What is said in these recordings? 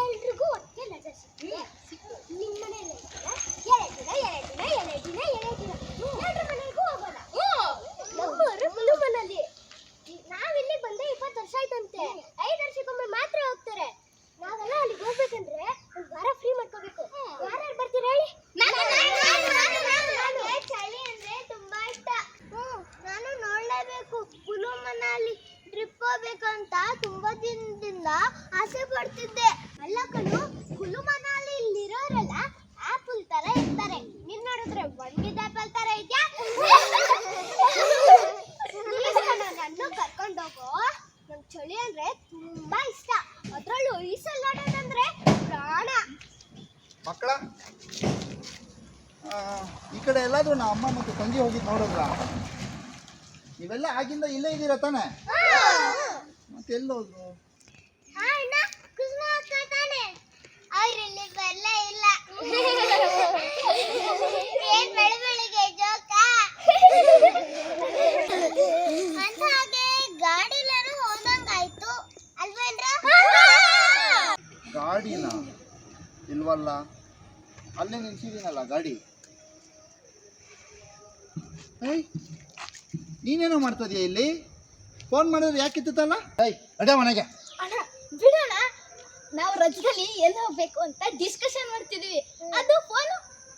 ಎಲ್ರಿಗೂ ಒಟ್ಟಿಗೆ ರಜೆ ಸಿಕ್ಕಿದೆ ನಿಮ್ಮ ಮನೆಯಲ್ಲಿ ಎರಡು ದಿನ ಎರಡು ದಿನ ಎರಡು ದಿನ ಎರಡು ದಿನ ಎಲ್ಲರ ಮನೆಗೂ ಹೋಗೋಣ ನಮ್ಮವರು ನಾವು ನಾವಿಲ್ಲಿ ಬಂದೆ ಇಪ್ಪತ್ತು ವರ್ಷ ಆಯ್ತಂತೆ. ಐದು ವರ್ಷಕ್ಕೊಮ್ಮೆ ಮಾತ್ರ ಹೋಗ್ತಾರೆ. ನಾವೆಲ್ಲ ಅಲ್ಲಿಗೆ ಹೋಗ್ಬೇಕಂದ್ರೆ ಒಂದು ವಾರ ಫ್ರೀ ಮಾಡ್ಕೋಬೇಕು. ಯಾರ್ಯಾರು ಬರ್ತೀರಾ ಹೇಳಿ? ಚಳಿ ಅಂದ್ರೆ ತುಂಬಾ ಇಷ್ಟ. ನಾನು ನೋಡಲೇಬೇಕು. ಕುಲು ಮನಾಲಿ ಟ್ರಿಪ್ ಹೋಗ್ಬೇಕಂತ ತುಂಬಾ ದಿನದಿಂದ ಆಸೆ ಪಡ್ತಿದ್ದೆ. ಮಲ್ಲಕ್ಕಳು ಕುಲು ಮನಾಲಿ ಇಲ್ಲಿರೋರೆಲ್ಲ ಆಪಲ್ ತರ ಇರ್ತಾರೆ. ನೀನ್ ನೋಡಿದ್ರೆ ಒಣಗಿದ ಆಪಲ್ ತರ ಇದ್ಯಾ? ನನ್ನ ನಂಗೆ ಚಳಿ ಅಂದ್ರೆ ತುಂಬಾ ಇಷ್ಟ. ಅದ್ರಲ್ಲೂ ಈ ಸಲ್ಲಾಡೋದಂದ್ರೆ ಪ್ರಾಣ. ಮಕ್ಕಳ ಈ ಕಡೆ ಎಲ್ಲಾದ್ರೂ ನಮ್ಮ ಅಮ್ಮ ಮತ್ತು ತಂಗಿ ಹೋಗಿ ನೋಡಿದ್ರ? ನೀವೆಲ್ಲ ಆಗಿಂದ ಇಲ್ಲೇ ಇದ್ದೀರಾ ತಾನೆ? ಮತ್ತೆ ಹೋದಂಗಾಯ್ತು ಅಲ್ವೇನ್ರ ಗಾಡಿನ? ಇಲ್ವಲ್ಲ? ಅಲ್ಲೇ ನಿಲ್ಸಿದ್ದೀನಲ್ಲ ಗಾಡಿ? ಏಯ್ ನೀನೇನೋ ಮಾಡ್ತದೀಯ ಇಲ್ಲಿ? ಫೋನ್ ಮಾಡಿದ್ರೆ ಯಾಕೆ ಇತ್ತಲ್ಲ ಏಯ್ ಅದೇ ಮನೆಗೆ. ಅಣ್ಣ ಬಿಡೋಣ. ನಾವು ರಜದಲ್ಲಿ ಎಲ್ಲಿ ಹೋಗ್ಬೇಕು ಅಂತ ಡಿಸ್ಕಷನ್ ಮಾಡ್ತಿದೀವಿ. ಅದು ಫೋನ್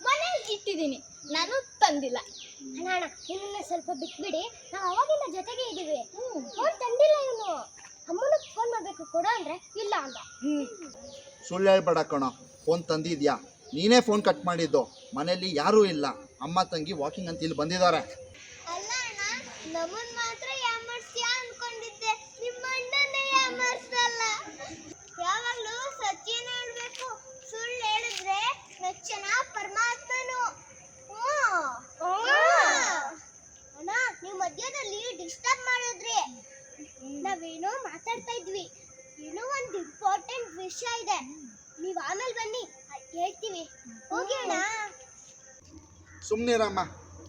ಮನೇಲಿ ಇಟ್ಟಿದ್ದೀನಿ. ನಾನು ತಂದಿಲ್ಲ. ಅಣ್ಣ ಅಣ್ಣ ಇವನ್ನ ಸ್ವಲ್ಪ ಬಿಟ್ಬಿಡಿ. ನಾವು ಅವಾಗಿಂದ ಜೊತೆಗೆ ಇದ್ದೀವಿ. ಫೋನ್ ತಂದಿಲ್ಲ ಇವನು. ಅಮ್ಮನಿಗೆ ಫೋನ್ ಮಾಡಬೇಕು ಕೊಡು ಅಂದ್ರೆ ಇಲ್ಲ ಅಂದ. ಸುಳ್ಳು ಹೇಳ್ಬೇಡ ಕಣ. ಫೋನ್ ತಂದಿದ್ಯಾ? ನೀನೇ ಫೋನ್ ಕಟ್ ಮಾಡಿದ್ದು. ಮನೆಯಲ್ಲಿ ಯಾರೂ ಇಲ್ಲ. ಅಮ್ಮ ತಂಗಿ ವಾಕಿಂಗ್ ಅಂತ ಇಲ್ಲಿ ಬಂದಿದ್ದಾರೆ. ಅಲ್ಲ ಅಣ್ಣ ನಮ್ಮನ್ ಮಾತ್ರ ಯಾಮರ್ಸ್ಯಾ ಅನ್ಕೊಂಡಿದ್ದೆ ನಿಮ್ಮ ಅಣ್ಣನೇ ಯಾಮರ್ಸಲ್ಲ ಯಾವಾಗ್ಲೂ ಸತ್ಯನ ಹೇಳ್ಬೇಕು ಸುಳ್ಳು ಹೇಳಿದ್ರೆ ರಕ್ಷಣ ಪರಮಾತ್ಮನು. ಅಣ್ಣ ನೀವು ಮಧ್ಯದಲ್ಲಿ ಡಿಸ್ಟರ್ಬ್ ಮಾಡಿದ್ರಿ. ನಾವೇನೋ ಮಾತಾಡ್ತಾ ಇದ್ವಿ. ಏನೋ ಒಂದು ಇಂಪಾರ್ಟೆಂಟ್ ವಿಷಯ ಇದೆ. ನೀವು ಆಮೇಲೆ ಬನ್ನಿ. ಹೇಳ್ತೀವಿ. ಹೋಗಿ ಅಣ್ಣ. ಸುಮ್ಮನಿರಮ್ಮ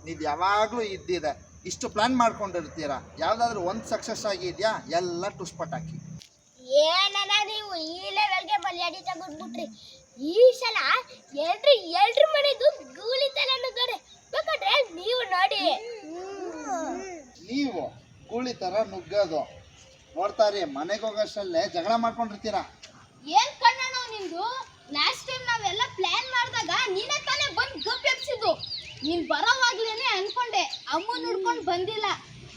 ನೀವು ಯಾವಾಗಲೂ ಇದ್ದಿದೆ. ಇಷ್ಟು ಪ್ಲಾನ್ ಮಾಡ್ಕೊಂಡಿರ್ತೀರಾ? ಯಾವ್ದಾದ್ರು ಒಂದು ಸಕ್ಸಸ್ ಆಗಿದ್ಯಾ ಎಲ್ಲ ಟುಸ್ಪಟ್ ಹಾಕಿ ಏನಣ್ಣ ನೀವು ಈ ಲೆವೆಲ್ಗೆ ಬಲಿಯಾಡಿ ತಗೊಂಡ್ಬಿಟ್ರಿ. ಈ ಸಲ ಎಲ್ರು ಎಲ್ರ ಮನೆಗೂ ಗೂಳಿ ತಲೆ ನುಗ್ಗಡೆ ಬೇಕಾದ್ರೆ ನೀವು ನೋಡಿ. ನೀವು ಗೂಳಿ ತರ ನುಗ್ಗೋದು. ನೋಡ್ತಾರೆ ಮನೆಗೆ ಹೋಗೋಷ್ಟಲ್ಲೇ ಜಗಳ ಮಾಡ್ಕೊಂಡಿರ್ತೀರಾ? ಏನ್ ಕಣ್ಣ ನಿಂದು? ಲಾಸ್ಟ್ ಟೈಮ್ ನಾವೆಲ್ಲ ಪ್ಲಾನ್ ಮಾಡಿದಾಗ ನೀನೇ ತಾನೇ ಬಂದು ಗಪ್ ಎಬ್ಸಿದ್ದು. ನೀನ್ ಬರೋವಾಗ್ಲೇನೆ ಅನ್ಕೊಂಡೆ. ಅಮ್ಮ ನುಡ್ಕೊಂಡು ಬಂದಿಲ್ಲ.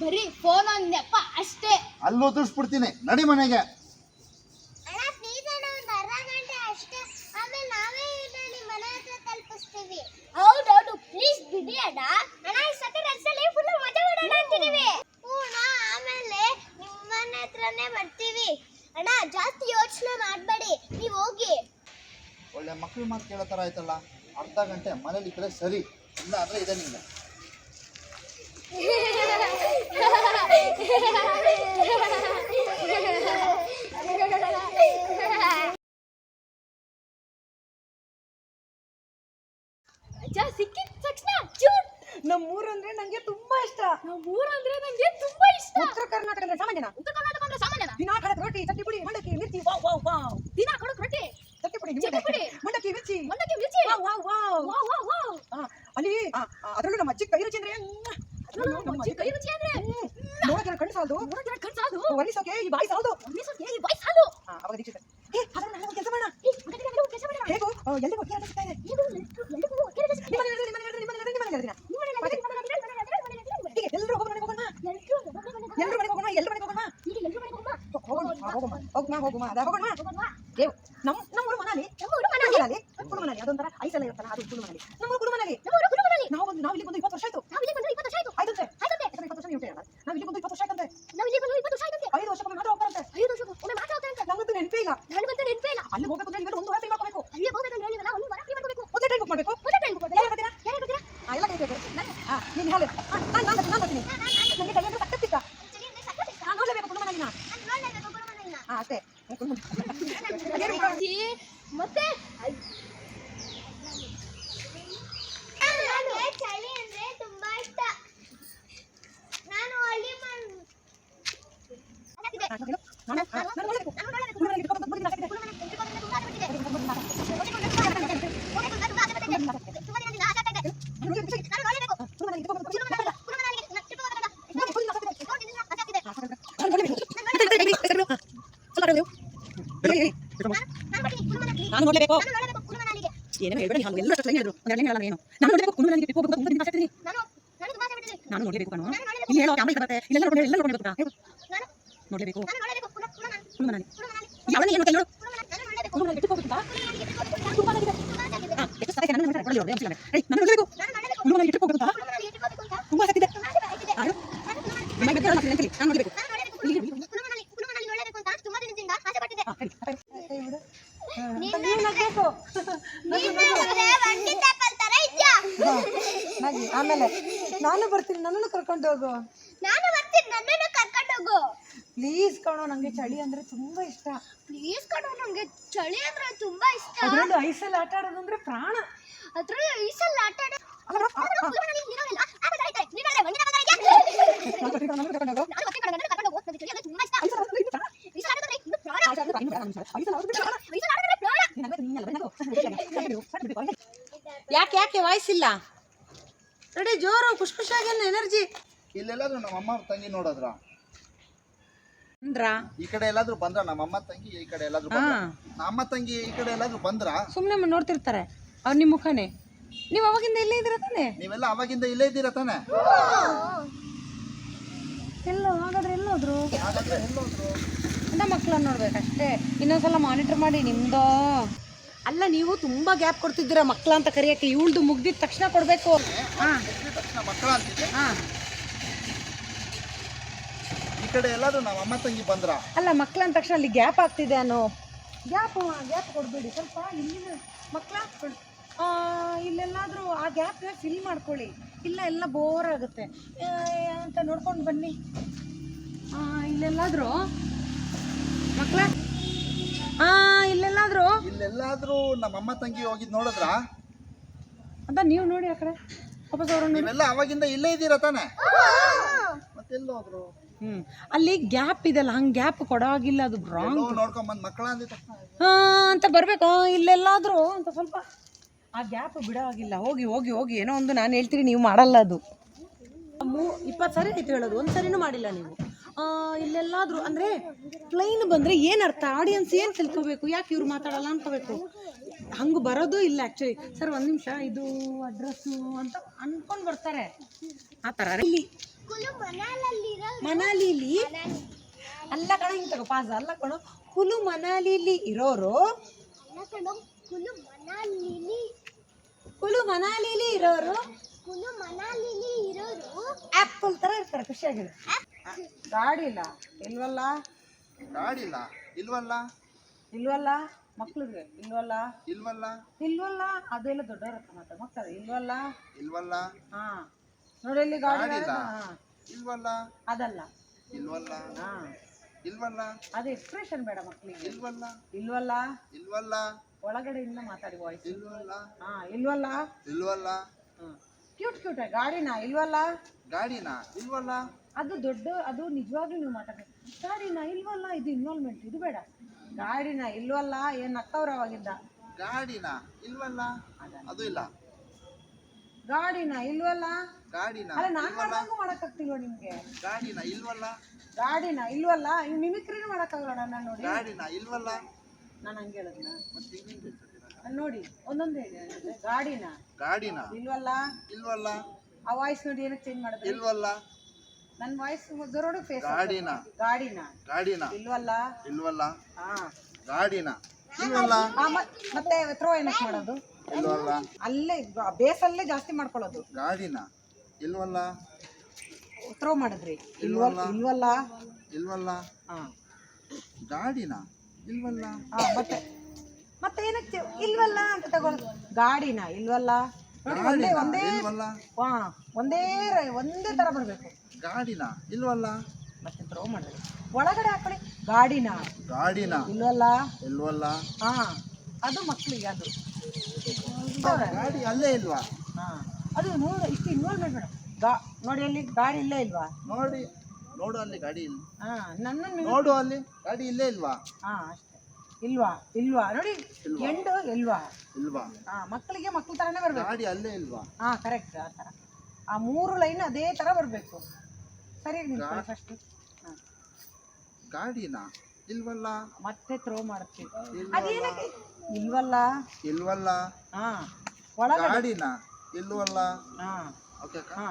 ಬರೀ ಫೋನ್ ಅಂದ್ಯಪ್ಪ ಅಷ್ಟೇ. ಅಲ್ಲೂ ಉದುರಿಸ್ಬಿಡ್ತೀನಿ. ನಡಿ ಮನೆಗೆ ಅಣ್ಣ ಪ್ಲೀಸ್ ಅಣ್ಣ ಒಂದು ಅರ್ಧ ಗಂಟೆ ಅಷ್ಟೇ ಆಮೇಲೆ ನಾವೇ ನಿಮ್ಮ ಮನೆ ಹತ್ರ ತಲುಪಿಸ್ತೀವಿ ಹೌದೌದು ಪ್ಲೀಸ್ ಬಿಡಿ ಅಣ್ಣ ಅಣ್ಣ ಈ ಸತಿ ರಸ್ತೆಲಿ ಫುಲ್ ಮಜಾ ಮಾಡೋಣ ಅಂತಿದೀವಿ ಹೂಣ ಆಮೇಲೆ ನಿಮ್ಮ ಮನೆ ಹತ್ರನೇ ಬರ್ತೀವಿ ಅಣ್ಣ ಜಾಸ್ತಿ ಯೋಚನೆ ಮಾಡಬೇಡಿ ನೀವು ಹೋಗಿ ಒಳ್ಳೆ ಮಕ್ಳು ಮಾತು ಕೇಳೋ ಥರ ಆಯ್ತಲ್ಲ? ಅರ್ಧ ಗಂಟೆ ಮನೇಲಿ ಇದ್ರೆ ಸರಿ ಇಲ್ಲ ಅಂದರೆ ಇದೆ ನಿಮಗೆ ಸಾಮಾನ್ಯ ಸಿಕ್ಕಿದ ತಕ್ಷಣ ಚೂಟ್ ನಮ್ಮ ಊರಂದ್ರೆ ನಂಗೆ ತುಂಬಾ ಇಷ್ಟ. ನಮ್ಮ ಊರಂದ್ರೆ ನಂಗೆ ತುಂಬಾ ಇಷ್ಟ. ಉತ್ತರ ಕರ್ನಾಟಕ ಅಂದ್ರೆ ಸಾಮಾನ್ಯನ. ಉತ್ತರ ಕರ್ನಾಟಕ ಅಂದ್ರೆ ಸಾಮಾನ್ಯನ. ದಿನ ಕಡಕ್ ರೊಟ್ಟಿ ಚಟ್ನಿ ಪುಡಿ ಮಂಡಕ್ಕಿ ಮಿರ್ಚಿ ವಾವ್ ವಾವ್ ವಾವ್. ದಿನ ಕಡಕ್ ರೊಟ್ಟಿ. ಪುಡಿ ಚಟ್ನಿ ಪುಡಿ. ಮಂಡಕ್ಕಿ ಮಿರ್ಚಿ. ಮಂಡಕ್ಕಿ ಮಿರ್ಚಿ. Wow wow wow. Wow wow ಅಲ್ಲಿ ಅದ್ರಲ್ಲೂ ನಮ್ಮ ಅಜ್ಜಿ ಕೈ ರುಚಿ ಅಂದ್ರೆ ನಮ್ಮ ಅಜ್ಜಿ ಕೈ ರುಚಿ ಅಂದ್ರೆ ಕಣ್ಣು ಸಾಲದು. ಸಾಲು ವರ್ಣಿಸೋಕೆ ಈ ಬಾಯಿ ಸಾಲದು. ಈ ಬಾಯ್ ಅವಾಗ ದೀಕ್ಷಿತ. ಏ ಅದನ್ನ ನಾನು ಕೆಲಸ ಮಾಡೋಣ. ಕೆಲಸ ಮಾಡೋಣ. ಹೇಗೋ ಅನಿಸ್ತಾ ಇದೆ. ಇದು ಎಲ್ರಿಗೂ ಒಟ್ಟಿಗೆ ಕೆಲಸ ನಿಮ್ಮ ಮನೆ ನಿಮ್ಮ ಮನೆ ನಿಮ್ಮ ಮನೆ ಮನೆ ಹೇಳ್ತೀನ ನಿಮ್ಮ ಮನೆಯಲ್ಲಿ ಅಜ್ಜಿ, ನಿಮ್ಮ ಮನೆಯಲ್ಲಿ ಅಜ್ಜಿ, ನಿಮ್ಮ ಮನೆಯಲ್ಲಿ ಅಜ್ಜಿ, ನಿಮ್ಮ ಮನೆಯಲ್ಲಿ ಅಜ್ಜಿ, ನಿಮ್ಮ ಮನೆಯಲ್ಲಿ ಹೀಗೆ ಎಲ್ಲರೂ ಹೋಗೋಣ ಮನೆಗೆ ಹೋಗೋಣ. ಎಲ್ಲರೂ ಮನೆಗೆ ಹೋಗೋಣ ಹೋಗೋಣ. ಹೋಗೋಣ. ಹೋಗೋಣ. ಆ, ಹೋಗೋಣ. ಹೋಗೋಣ ಹೋಗೋಣ. ಅದ ಹೋಗೋಣ ಹೋಗೋಣವಾ? ದೇವ್ ನಮ್ಮ ನಮ್ಮ ಊರು ಮನಾಲಿ ನಮ್ಮ ಊರು ಮನಾಲಿ. ಮನಾಲಿ ಕುಳು ಮನಾಲಿ ಅದೊಂಥರ ಐಸಲ್ಲ ಇರುತ್ತಲ್ಲ ಅದು ಮನಾಲಿ ನಮ್ಮ ಮನಾಲಿ ನಮ್ಮ ಮನಾಲಿ. ನಾವು ಬಂದು ನಾವು ಇಲ್ಲಿ ಬಂದು ಇಪ್ಪತ್ತು ವರ್ಷ ಆಯ್ತು ನಾವು ಇಲ್ಲಿ ಬಂದು ಇಪ್ಪತ್ತು ವರ್ಷ ಆಯ್ತು. ಆಯ್ತಂತೆ ಆಯ್ತಂತೆ. ಯಾಕಂದ್ರೆ ಇಪ್ಪತ್ತು ವರ್ಷ ನೀವು ನಾವು ಇಲ್ಲಿ ಬಂದು ಇಪ್ಪತ್ತು ವರ್ಷ ಆಯ್ತಂತೆ ನಾವು ಇಲ್ಲಿ ಬಂದು ಇಪ್ಪತ್ತು ವರ್ಷ ಆಯ್ತಂತೆ. ಐದು ವರ್ಷಕ್ಕೊಮ್ಮೆ ಮಾತ್ರ ಹೋಗ್ತಾರಂತೆ ಐದು ವರ್ಷಕ್ಕೂ ಒಮ್ಮೆ ಮಾತ್ರ ಹೋಗ್ತಾರಂತೆ. ನಮಗಂತೂ ನೆನಪೇ ಇಲ್ಲ ನನಗಂತೂ ನೆನ್ಪೇ ಇಲ್ಲ. ಅಲ್ಲಿ ಹೋಗ್ಬೇಕು ಅಂದ್ರೆ ಇವೆಲ್ಲ ಒಂದು ವಾರ ಫ್ರೀ ಮಾಡ್ಕೋಬೇಕು ಅಲ್ಲಿ ಹೋಗ್ಬೇಕಂದ್ರೆ ಹೇಳಿದ್ರಲ್ಲ, ಒಂದು ವಾರ free ಮಾಡ್ಕೊಬೇಕು. ಮೊದಲೇ ಟ್ರೈನ್ ಬುಕ್ ಮಾಡಬೇಕು ಮೊದಲೇ train book ಮಾಡ್ಬೇಕು. ಯಾರು ಬರ್ತೀರಾ ಯಾರು ಬರ್ತೀರಾ? ಆ, ಎಲ್ಲ ಕೈ ಬೇಕು ಆ, ನೀನು ಹೇಳು ಆ, ನಾನು ನಾನು ಬರ್ತೀನಿ ನಾನು ಬರ್ತೀನಿ ನನಗೆ ಕೈ ಅಂದ್ರೆ ಸಖತ್ ಇಷ್ಟ ಚಳಿ ಅಂದ್ರೆ ಸಖತ್ ಇಷ್ಟ. ನಾನು ನೋಡ್ಲೇಬೇಕು ಕುಳು ಮನಾಲಿನ ನಾನು ನೋಡ್ಲೇಬೇಕು ಕುಲು ಮನಾಲಿನ. ಆ, ಅಷ್ಟೇ ಕುಳು ಮನಾಲಿ ಅದೇನು ಕೂಡ ಅಜ್ಜಿ, ಮತ್ತೆ ನನಗೆ ಚಳಿ ಅಂದ್ರೆ ತುಂಬಾ ಇಷ್ಟ ನಾನು ಹಳ್ಳಿ ಮನ್ ಆ, ನಾನು ನಾನು ಆ, ನಾನು ನೋಡ್ಲೇಬೇಕು ಕುಳು ಮನಾಲಿ ಇಟ್ಕೊಂಡು ಬಂದು ಆಸಕ್ತಿ ಇದೆ. ನಾನು ನೋಡ್ಲೇಬೇಕು ಸರಿ. ಕುಳು ಮನಾಲಿ ಇಟ್ಕೊಂಡು ಬಂದು ಆಸಕ್ತಿ ಇದೆ. ಆ, ಹಾಗಾದ್ರೆ ನಾನು ನೋಡ್ಲೇಬೇಕು ಮತ್ತೆ ಮತ್ತೆ ಹೇಳಿ, ಹೆಸರು ಆ, ಸ್ವಲ್ಪ ಹೇಳು. ಹೇಳಿ, ಹೇಳಿ. ನಾನು ನೋಡ್ಲೇಬೇಕು ಏನೇನು ಹೇಳ್ಬೇಡಿ ಹಾಗೆ ಎಲ್ಲರೂ ಅಷ್ಟೇ ಹೇಳಿದ್ರು ಒಂದು ಹೇಳಲ್ಲ ಏನು ನಾನು ನೋಡ್ಲೇಬೇಕು ಕುಳು ಮನಾಲಿಗೆ ಹೋಗ್ಬೇಕು ಅಂತ ತುಂಬ ಆಸಕ್ತಿ ಇದೆ. ನಾನು ನೋಡ್ಲೇಬೇಕು ಕಣೋ ಇಲ್ಲಿ ಹೇಳೋ ಕ್ಯಾಮ್ರಾ ಬರುತ್ತೆ ಇಲ್ಲೆಲ್ಲ ನೋಡ್ಕೊಂಡು ಎಲ್ಲ ನೋಡ್ಬೇಕು ಹೇಳು ನೋಡ್ಲೇಬೇಕು ಕುಳು ಮನಾಲಿ ಯಾವನ್ನ ಏನು ಅಂತ ಹೇಳು ನಾನು ಹೋಗ್ಬೇಕಾ ತುಂಬಾ ಆಗಿದೆ ಹಾ ಎಷ್ಟು ಸರಿ ನನ್ನ ನೋಡ್ತಾರೆ ಕೊಡಲಿ ಅವ್ರು ಏ ನಾನು ನೋಡಬೇಕು ಕುಲು ಮನಾಲಿ ಟ್ರಿಪ್ ಹೋಗ್ಬೇಕಾ ತುಂಬಾ ಆಸಕ್ತಿ ಇದೆ ಯಾರು ನಿಮ್ಮ ಬಗ್ಗೆ ನಾನು ನೆನಪಲ್ಲಿ ನಾನು ನೋಡಬೇಕು ಹಾ ಹೇಳಿ ನಗಿ ಆಮೇಲೆ ನಾನು ಬರ್ತೀನಿ ನನ್ನನ್ನು ಕರ್ಕೊಂಡು ಹೋಗು ನಾನು ಬರ್ತೀನಿ ನನ್ನನ್ನು ಕರ್ಕೊಂಡು ಹೋಗು ಪ್ಲೀಸ್ ಕಣೋ ನಂಗೆ ಚಳಿ ಅಂದ್ರೆ ತುಂಬಾ ಇಷ್ಟ ಪ್ಲೀಸ್ ಕಣೋ ನಂಗೆ ಚಳಿ ಅಂದ್ರೆ ತುಂಬಾ ಇಷ್ಟ ಅದರಲ್ಲೂ ಐಸಲ್ಲಿ ಆಟ ಆಡೋದು ಅಂದ್ರೆ ಪ್ರಾಣ ಅದ್ರಲ್ಲಿ ಐಸಲ್ ಸಲ ಆಟ ಆಡೋ. ಐಸಲ್ಲಿ. ಐಸಲ್ಲಿ. ಐಸಲ್ಲಿ. ಯಾಕೆ ಯಾಕೆ ವಾಯ್ಸ್ ಇಲ್ಲ ರೆಡಿ ಜೋರು ಖುಷಿ ಖುಷಿಯಾಗಿ ಎನರ್ಜಿ ಇಲ್ಲೆಲ್ಲಾದ್ರೂ ನಮ್ಮ ಅಮ್ಮ ತಂಗಿ ನೋಡಿದ್ರ ಈ ಕಡೆ ಎಲ್ಲಾದ್ರೂ ಬಂದ್ರ? ನಮ್ಮ ಅಮ್ಮ ತಂಗಿ ಈ ಕಡೆ ಎಲ್ಲಾದ್ರೂ ಬಂದ್ರ? ನಮ್ಮ ಅಮ್ಮ ತಂಗಿ ಈ ಕಡೆ ಎಲ್ಲಾದ್ರೂ ಬಂದ್ರ? ಸುಮ್ಮನೆ ನೋಡ್ತಿರ್ತಾರೆ. ಅವ್ರ ನಿಮ್ಮ ಮುಖನೇ. ನೀವು ಅವಾಗಿಂದ ಇಲ್ಲೇ ಇದ್ದೀರ ತಾನೆ? ನೀವೆಲ್ಲ ಅವಾಗಿಂದ ಇಲ್ಲೇ ಇದ್ದೀರಾ ತಾನೆ? ಎಲ್ಲೋ ಹಾಗಾದ್ರೆ ಎಲ್ಲೋದ್ರು? ಹಾಗಾದ್ರೆ ಎಲ್ಲೋದ್ರು. ಎಂತ ಮಕ್ಕಳನ್ನ ನೋಡ್ಬೇಕಷ್ಟೇ. ಇನ್ನೊಂದ್ಸಲ ಮಾನಿಟರ್ ಮಾಡಿ ನಿಮ್ದು? ಅಲ್ಲ ನೀವು ತುಂಬಾ ಗ್ಯಾಪ್ ಕೊಡ್ತಿದ್ದೀರಾ ಮಕ್ಳ ಅಂತ ಕರಿಯಕ್ಕೆ. ಇವಳ್ದು ಮುಗ್ದಿದ ತಕ್ಷಣ ಕೊಡ್ಬೇಕು. ಹಾ ಮುಗ್ದಿದ್ ತಕ್ಷಣ ಮಕ್ಕಳ ಅಂತಿದ್ದೆ ಹಾ. ಕಡೆ ಎಲ್ಲಾದ್ರೂ ನಮ್ಮ ಅಮ್ಮ ತಂಗಿ ಬಂದ್ರ? ಅಲ್ಲ ಮಕ್ಳ ಅಂದ ತಕ್ಷಣ ಅಲ್ಲಿ ಗ್ಯಾಪ್ ಆಗ್ತಿದೆ ಅನ್ನೋ ಗ್ಯಾಪ್ ಗ್ಯಾಪ್ ಕೊಡ್ಬೇಡಿ. ಸ್ವಲ್ಪ ಇಲ್ಲಿನ ಮಕ್ಕಳ ಇಲ್ಲೆಲ್ಲಾದರೂ ಆ ಗ್ಯಾಪ್ನ ಫಿಲ್ ಮಾಡ್ಕೊಳ್ಳಿ. ಇಲ್ಲ ಎಲ್ಲ ಬೋರ್ ಆಗುತ್ತೆ. ಅಂತ ನೋಡ್ಕೊಂಡು ಬನ್ನಿ. ಇಲ್ಲೆಲ್ಲಾದರೂ ಮಕ್ಕಳು ಹಾಂ ಇಲ್ಲೆಲ್ಲಾದರೂ ಇಲ್ಲೆಲ್ಲಾದ್ರೂ ನಮ್ಮ ಅಮ್ಮ ತಂಗಿ ಹೋಗಿದ್ ನೋಡಿದ್ರ? ಅದ ನೀವು ನೋಡಿ ಆ ಕಡೆ. ವಾಪಸ್ ಅವ್ರನ್ನ ನೀವೆಲ್ಲ ಅವಾಗಿಂದ ಇಲ್ಲೇ ಇದ್ದೀರಾ ತಾನೆ? ಹ್ಞೂ ಅಲ್ಲಿ ಗ್ಯಾಪ್ ಇದೆಲ್ಲ ಹಂಗೆ ಗ್ಯಾಪ್ ಕೊಡೋಗಿಲ್ಲ ಅದು ರಾಂಗ್ ಎಲ್ಲೋ ನೋಡ್ಕೊಂಡ್ ಬಂದ್ ಮಕ್ಕಳ ತಕ್ಷಣ. ಹಾ ಅಂತ ಬರ್ಬೇಕು. ಆ, ಇಲ್ಲೆಲ್ಲಾದ್ರೂ ಅಂತ ಸ್ವಲ್ಪ. ಆ ಗ್ಯಾಪ್ ಬಿಡೋಗಿಲ್ಲ. ಹೋಗಿ ಹೋಗಿ ಹೋಗಿ. ಏನೋ ಒಂದು ನಾನು ಹೇಳ್ತೀನಿ ನೀವು ಮಾಡಲ್ಲ ಅದು. ಮೂ ಇಪ್ಪತ್ತು ಸರಿ ಆಯ್ತು ಹೇಳೋದು. ಒಂದು ಸರಿನೂ ಮಾಡಿಲ್ಲ ನೀವು. ಆ, ಇಲ್ಲೆಲ್ಲಾದ್ರೂ ಅಂದರೆ ಪ್ಲೈನ್ ಬಂದರೆ ಏನು ಅರ್ಥ? ಆಡಿಯನ್ಸ್ ಏನು ತಿಳ್ಕೋಬೇಕು? ಯಾಕೆ ಇವ್ರು ಮಾತಾಡಲ್ಲ ಅನ್ಕೋಬೇಕು? ಹಂಗೆ ಬರೋದು ಇಲ್ಲ ಆ್ಯಕ್ಚುಲಿ ಸರ್ ಒಂದು ನಿಮಿಷ ಇದು ಅಡ್ರೆಸ್ಸು ಅಂತ ಅಂದ್ಕೊಂಡು ಬರ್ತಾರೆ. ಆ ಥರ ಇಲ್ಲಿ ಮನಾಲಿಲಿ? ಅಲ್ಲ ಕಣ ಹಿಂಗೆ ತಗೋ ಪಾಸ್ ಅಲ್ಲ ಕಣ. ಕುಲು ಮನಾಲಿಲಿ ಇರೋರು? ಕುಲು ಮನಾಲಿಲಿ. ಇರೋರು? ಕುಲು ಮನಾಲಿಲಿ ಇರೋರು. ಆ್ಯಪಲ್ ಥರ ಇರ್ತಾರೆ ಖುಷಿಯಾಗಿದೆ. ಗಾಡಿ ಇಲ್ಲ ಇಲ್ವಲ್ಲ? ಗಾಡಿಲ್ಲ ಇಲ್ವಲ್ಲ? ಇಲ್ವಲ್ಲ? ಮಕ್ಳಿಗೆ ಇಲ್ವಲ್ಲ? ಇಲ್ವಲ್ಲ? ಇಲ್ವಲ್ಲ? ಅದೆಲ್ಲ ದೊಡ್ಡವ್ರ ಮಾತ್ರ ಮಕ್ಕಳು ಇಲ್ವಲ್ಲ? ಇಲ್ವಲ್ಲ? ಹಾ. ನೋಡಿ ಇಲ್ಲಿ ಗಾಡಿ ಇಲ್ಲ. ಇಲ್ವಲ್ಲ? ಅದಲ್ಲ. ಇಲ್ವಲ್ಲ? ಹಾ. ಇಲ್ವಲ್ಲ? ಅದು ಎಕ್ಸ್ಪ್ರೆಷನ್ ಬೇಡ ಮಕ್ಕಳಿಗೆ ಇಲ್ವಲ್ಲ? ಇಲ್ವಲ್ಲ? ಇಲ್ವಲ್ಲ? ಒಳಗಡೆಯಿಂದ ಮಾತಾಡಿ ವಾಯ್ಸ್ ಇಲ್ವಲ್ಲ? ಹಾ ಇಲ್ವಲ್ಲ? ಇಲ್ವಲ್ಲ? ಕ್ಯೂಟ್ ಕ್ಯೂಟ್ ಗಾಡಿನ? ಇಲ್ವಲ್ಲ? ಗಾಡಿನ? ಇಲ್ವಲ್ಲ? ಅದು ದೊಡ್ಡ ಅದು ನಿಜವಾಗ್ಲೂ ನೀವು ಮಾತಾಡ್ಬೇಕು ಗಾಡಿನ? ಇಲ್ವಲ್ಲ? ಇದು ಇನ್ವಾಲ್ವ್ಮೆಂಟ್ ಇದು ಬೇಡ. ಗಾಡಿನ? ಇಲ್ವಲ್ಲ? ಏನ್ ನಕ್ಕವ್ರ ಅವಾಗಿದ್ದ ಗಾಡಿನ? ಇಲ್ವಲ್ಲ? ಅದು ಇಲ್ಲ. ಗಾಡಿನ? ಇಲ್ವಲ್ಲ? ಗಾಡಿನ. ಅಲ್ಲ ನಾನ್ ಮಾಡ್ದಂಗೂ ಮಾಡಕ್ಕಾಗ್ತಿಲ್ವ ನಿಮ್ಗೆ? ಗಾಡಿನ ಇಲ್ವಲ್ಲ? ಗಾಡಿನ ಇಲ್ವಲ್ಲ? ಇವ್ ಮಿಮಿಕ್ರಿನೂ ಮಾಡಕ್ಕಾಗಲ್ಲ ನಾನು ನೋಡಿ. ಗಾಡಿನ ಇಲ್ವಲ್ಲ? ನಾನು ಹಂಗೆ ಹೇಳಿದ್ನ ಮತ್ತೆ ಇನ್ನೇನ್ ಹೇಳ್ತಿದ್ದೀರಾ? ನೋಡಿ ಒಂದೊಂದೇ ಹೇಳಿದೆ. ಗಾಡಿನ. ಗಾಡಿನ? ಇಲ್ವಲ್ಲ? ಇಲ್ವಲ್ಲ? ಆ ವಾಯ್ಸ್ ನೋಡಿ ಏನಕ್ಕೆ ಚೇಂಜ್ ಮಾಡಿದ್ರಿ ಇಲ್ವಲ್ಲ? ನನ್ನ ವಾಯ್ಸ್ ಜೋರೋಡು ಫೇಸ್ ಗಾಡಿನ? ಗಾಡಿನ. ಗಾಡಿನ? ಇಲ್ವಲ್ಲ? ಇಲ್ವಲ್ಲ? ಹಾ. ಗಾಡಿನ? ಇಲ್ವಲ್ಲ? ಆ, ಮತ್- ಮತ್ತೆ ಥ್ರೋ ಏನಕ್ಕೆ ಮಾಡೋದು? ಇಲ್ವಲ್ಲ? ಅಲ್ಲೇ ಬೇಸಲ್ಲೇ ಜಾಸ್ತಿ ಮಾಡ್ಕೊಳ್ಳೋದು. ಗಾಡಿನ? ಇಲ್ವಲ್ಲ? ಥ್ರೋ ಮಾಡಿದ್ರಿ. ಇಲ್ವಲ್ಲ? ಇಲ್ವಲ್ಲ? ಇಲ್ವಲ್ಲ? ಹಾಂ. ಗಾಡಿನ? ಇಲ್ವಲ್ಲ? ಹಾಂ ಮತ್ತೆ? ಮತ್ತೆ ಏನಕ್ಕೆ ಇಲ್ವಲ್ಲ ಅಂತ ತಗೊಳ್ಳೋದು ಗಾಡಿನ? ಇಲ್ವಲ್ಲ? ನೋಡಿ ಒಂದೇ ಒಂದೇ ಇಲ್ವಲ್ಲ? ಹಾ ಒಂದೇ ರ- ಒಂದೇ ತರ ಬರಬೇಕು. ಗಾಡಿನ? ಇಲ್ವಲ್ಲ? ಮತ್ತೆ ಥ್ರೋ ಮಾಡಿದ್ರಿ. ಒಳಗಡೆ ಹಾಕೊಳ್ಳಿ. ಗಾಡಿನ? ಗಾಡಿನ? ಇಲ್ವಲ್ಲ? ಇಲ್ವಲ್ಲ? ಹಾ ಅದು ಮಕ್ಕಳಿಗೆ ಅದು. ಗಾಡಿ ಅಲ್ಲೇ ಇಲ್ವಾ? ಹಾ. ಅದು ನೋಡ ಇಷ್ಟು ಇನ್ವಾಲ್ವ್ಮೆಂಟ್ ಮೇಡಮ್ ಗಾ ನೋಡಿ ಅಲ್ಲಿ ಗಾಡಿ ಇಲ್ಲೇ ಇಲ್ವಾ? ನೋಡಿ ನೋಡು ಅಲ್ಲಿ ಗಾಡಿ ಇಲ್ಲ. ಹಾ ನನ್ನನ್ನು ನೋಡು ಅಲ್ಲಿ ಗಾಡಿ ಇಲ್ಲೇ ಇಲ್ವಾ? ಹಾ ಅಷ್ಟೇ. ಇಲ್ವಾ ಇಲ್ವಾ? ನೋಡಿ ಎಂಡು ಇಲ್ವಾ? ಇಲ್ವಾ? ಹಾ ಮಕ್ಕಳಿಗೆ ಮಕ್ಕಳ ತರನೇ ಬರ್ಬೇಕು. ಗಾಡಿ ಅಲ್ಲೇ ಇಲ್ವಾ? ಹಾ ಕರೆಕ್ಟ್ ಆ ಥರ ಆ ಮೂರು ಲೈನ್ ಅದೇ ಥರ ಬರಬೇಕು. ಸರಿಯಾಗಿ ನಿಂತ್ಕೊಳ್ಳಿ ಫಸ್ಟ್ ಗಾಡಿನಾ? ಇಲ್ವಲ್ಲ? ಮತ್ತೆ ಥ್ರೋ ಮಾಡ್ತೀವಿ. ಇಲ್ವಲ್ಲ? ಅದೇನಕ್ಕೆ? ಇಲ್ವಲ್ಲ? ಇಲ್ವಲ್ಲ? ಹಾ ಒಳಗಡೆ. ಗಾಡಿನ? ಇಲ್ವಲ್ಲ ಹಾ ಓಕೆ ಅಕ್ಕ ಹಾ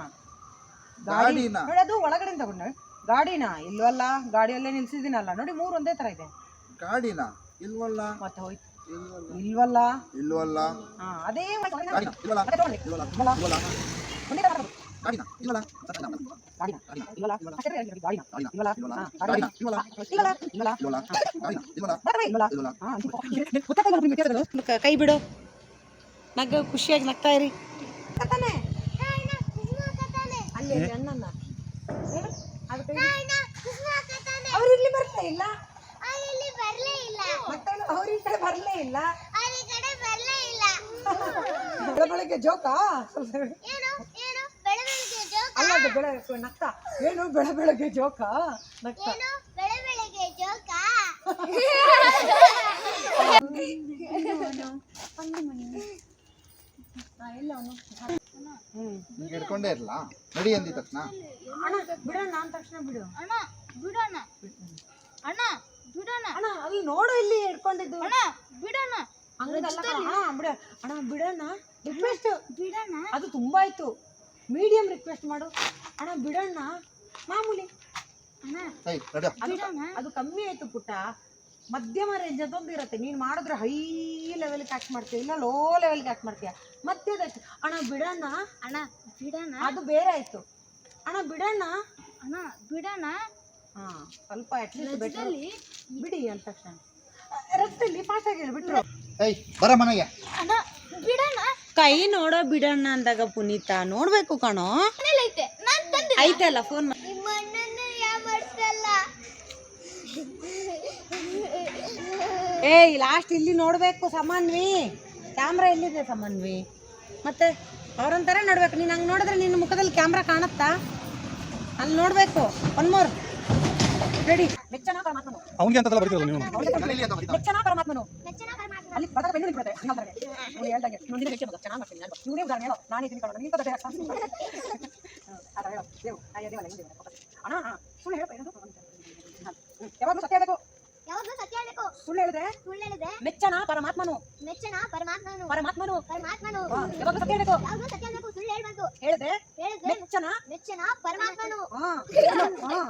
ಗಾಡಿನ ನೋಡಿ ಅದು ಒಳಗಡೆ ತಗೊಂಡು ಗಾಡಿನ ಇಲ್ವಲ್ಲ ಗಾಡಿಯಲ್ಲೇ ನಿಲ್ಸಿದ್ದೀನಲ್ಲ ನೋಡಿ ಮೂರು ಒಂದೇ ತರ ಇದೆ ಗಾಡಿನ ಇಲ್ವಲ್ಲ ಮತ್ತೆ ಹೋಯ್ತು ಇಲ್ವಲ್ಲ ಹಾ ಅದೇ. ಗಾಡಿನ ಗಾಡಿನ ಇಲ್ವಲ್ಲ ಅಷ್ಟೇ ಗಾಡಿನ ಇಲ್ವಲ್ಲ ಹಾ, ಗಾಡಿನ ಇಲ್ವಲ್ಲ ಇಲ್ವಲ್ಲ ಗಾಡಿನ ಇಲ್ವಲ್ಲ ಹಾ, ಗೊತ್ತಾಗ್ತಾ ಇಲ್ಲ ನಿಮ್ಗೆ? ಕೈ ಬಿಡು ನಗ ಖುಷಿಯಾಗಿ ನಗ್ತಾ ಇರಿ ಹಾಕತಾನೆ ಅಲ್ಲಿ ಅವ್ರು ಇಲ್ಲಿ ಬರ್ಲೇ ಇಲ್ಲ ಅವ್ನು ಇಲ್ಲಿ ಬರ್ಲೇ ಇಲ್ಲ ಮತ್ತೆ ಅವ್ರ ಈ ಕಡೆ ಬರ್ಲೇ ಇಲ್ಲ ಬೆಳಗ್ಗೆ ಜೋಕಾ ಸ್ವಲ್ಪ ಏನು ಏನು ಬೆಳೆ ಬೆಳಿಗ್ಗೆ ಜೋಕ ಅಲ್ಲ ಅದು ಬೆಳ ನಗ್ತಾ ಏನು ಬೆಳ ಬೆಳಗ್ಗೆ ಜೋಕಾ ನಗ್ತಾ ಏನು ಬೆಳೆ ಬೆಳಿಗ್ಗೆ ಜೋಕ ಹಿಡ್ಕೊಂಡೇ ಇರಲ್ಲ ನಡಿ ಅಂದಿದ ತಕ್ಷಣ. ಅಣ್ಣ ಬಿಡೋಣ ಅಂದ ತಕ್ಷಣ ಬಿಡು. ಅಣ್ಣ ಬಿಡೋಣ. ಅಣ್ಣ ಬಿಡೋಣ. ಅಣ್ಣ ಅಲ್ಲಿ ನೋಡು ಇಲ್ಲಿ ಹಿಡ್ಕೊಂಡಿದ್ದು. ಅಣ್ಣ ಬಿಡೋಣ. ಬಿಡ. ಅಣ್ಣ ಬಿಡೋಣ. ರಿಕ್ವೆಸ್ಟ್ ಬಿಡೋಣ. ಅದು ತುಂಬಾ ಆಯ್ತು. ಮೀಡಿಯಂ ರಿಕ್ವೆಸ್ಟ್ ಮಾಡು. ಅಣ್ಣ ಬಿಡೋಣ. ಮಾಮೂಲಿ. ಅಣ್ಣ ಅದು ಕಮ್ಮಿ ಆಯ್ತು ಪುಟ್ಟ. ಮಧ್ಯಮ ರೇಂಜ್ ಅದೊಂದು ಇರುತ್ತೆ. ನೀನು ಮಾಡಿದ್ರೆ ಹೈ ಲೆವೆಲ್ಗೆ ಕ್ಯಾಚ್ ಮಾಡ್ತೀಯ ಇಲ್ಲ ಲೋ ಲೆವೆಲ್ಗೆ ಆ್ಯಕ್ಟ್ ಮಾಡ್ತೀಯ. ಮತ್ತೆ ಅದಕ್ಕೆ ಅಣ್ಣ ಬಿಡೋಣ ಅಣ್ಣ ಬಿಡೋಣ ಅದು ಬೇರೆ ಆಯಿತು. ಅಣ್ಣ ಬಿಡೋಣ ಅಣ್ಣ ಬಿಡೋಣ ಹಾಂ ಸ್ವಲ್ಪ ಅಟ್ಲೀಸ್ಟ್ ಬೆಟರ್ ಬಿಡಿ ಅಂತ ತಕ್ಷಣ. ರಸ್ತೆಯಲ್ಲಿ ಫಾಸ್ಟ್ ಆಗಿ ಹೇಳ್ಬಿಟ್ರು ಐ ಬರ ಮನೆಗೆ. ಅಣ್ಣ ಬಿಡೋಣ ಕೈ ನೋಡೋ ಬಿಡಣ್ಣ ಅಂದಾಗ ಪುನೀತ ನೋಡ್ಬೇಕು ಕಣೋ. ಐತೆ. ಅಲ್ಲ ಫೋನ್ ನಿಮ್ಮ ಏಯ್ ಲಾಸ್ಟ್ ಇಲ್ಲಿ ನೋಡಬೇಕು ಸಮನ್ವಿ. ಕ್ಯಾಮ್ರಾ ಎಲ್ಲಿದೆ ಸಮನ್ವಿ? ಮತ್ತೆ ಅವ್ರಂತಾರ ನೋಡ್ಬೇಕು. ನೀನು ಹಂಗೆ ನೋಡಿದ್ರೆ ನಿನ್ನ ಮುಖದಲ್ಲಿ ಕ್ಯಾಮ್ರಾ ಕಾಣುತ್ತಾ? ಅಲ್ಲಿ ನೋಡ್ಬೇಕು. ಒನ್ ಮೋರ್ ರೆಡಿ ಮೆಚ್ಚನ ಪರಮಾತ್ಮನು. ಅವನಿಗೆ ಬರ್ತಿರಲ್ಲ ನೀವು ಮೆಚ್ಚನ ಪರಮಾತ್ಮನು. ಅಲ್ಲಿ ಪದಕ ಬೆನ್ನು ಹೇಳ್ದಂಗೆ. ಮುಂದಿನ ಮೆಚ್ಚ ಚೆನ್ನಾಗಿ ಮಾಡ್ತೀನಿ ನಾನು. ಇವನೇ ಉದಾಹರಣೆ ಹೇಳೋ. ನಾನು ಇದೀನಿ ಕಣೋ ನೀನು ದೊಡ್ಡ ಆ ಥರ ಹೇಳೋ. ದೇವ್ ಆಯ ದೇವಲ್ಲ ಹಿಂದೆ ಅಣ್ಣ ಅಣ್ಣ. ಸುಳ್ಳು ಹೇಳಪ್ಪ. ಏನದು? ಯಾವಾಗಲೂ ಸತ್ಯ ಹೇಳಬೇಕು. ಯಾವಾಗ್ಲೂ ಸತ್ಯ ಹೇಳಬೇಕು ಸುಳ್ಳು ಹೇಳಿದ್ರೆ ಸುಳ್ಳು ಹೇಳಿದ್ರೆ ಮೆಚ್ಚನ ಪರಮಾತ್ಮನು ಮೆಚ್ಚನ ಪರಮಾತ್ಮನು ಪರಮಾತ್ಮನು ಪರಮಾತ್ಮನು ಯಾವಾಗಲೂ ಸತ್ಯ ಹೇಳಬೇಕು ಯಾವಾಗಲೂ ಸತ್ಯ ಹೇಳಬೇಕು ಸುಳ್ಳು ಹೇಳ್ಬೇಕು ಹೇಳಿದ್ರೆ ಹೇಳಿದ್ರೆ ಮೆಚ್ಚನ ಮೆಚ್ಚನ ಪರಮಾತ್ಮನು ಹಾ ಹಾ